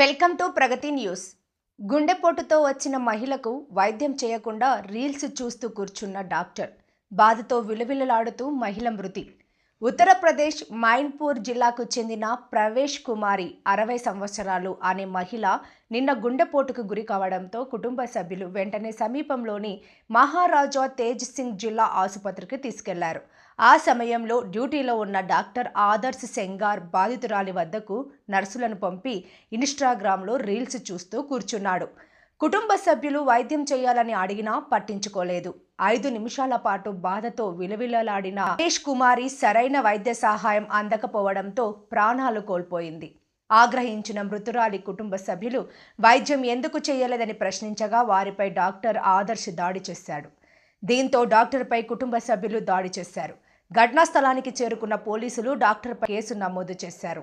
Welcome to Pragathi news. గుండెపోటుతో వచ్చిన మహిళకు వైద్యం చేయకుండా రీల్స్ చూస్తూ కూర్చున్న డాక్టర్. బాధతో విలవిలలాడుతూ మహిళ మృతి. ఉత్తరప్రదేశ్ మైన్పూర్ జిల్లాకు చెందిన ప్రవేశ్ కుమారి అరవై సంవత్సరాలు అనే మహిళ నిన్న గుండెపోటుకు గురి కావడంతో కుటుంబ సభ్యులు వెంటనే సమీపంలోని మహారాజా తేజ్ సింగ్ జిల్లా ఆసుపత్రికి తీసుకెళ్ళారు. ఆ సమయంలో డ్యూటీలో ఉన్న డాక్టర్ ఆదర్శ్ సెంగార్ బాధితురాలి వద్దకు నర్సులను పంపి ఇన్స్టాగ్రామ్లో రీల్స్ చూస్తూ కూర్చున్నాడు. కుటుంబ సభ్యులు వైద్యం చేయాలని అడిగినా పట్టించుకోలేదు. ఐదు నిమిషాల పాటు బాధతో విలవిలలాడిన మహేష్ కుమారి సరైన వైద్య సహాయం అందకపోవడంతో ప్రాణాలు కోల్పోయింది. ఆగ్రహించిన మృతురాలి కుటుంబ సభ్యులు వైద్యం ఎందుకు చేయలేదని ప్రశ్నించగా వారిపై డాక్టర్ ఆదర్శ్ దాడి చేశాడు. దీంతో డాక్టర్పై కుటుంబ సభ్యులు దాడి చేశారు. ఘటనా స్థలానికి చేరుకున్న పోలీసులు డాక్టర్పై కేసు నమోదు చేశారు.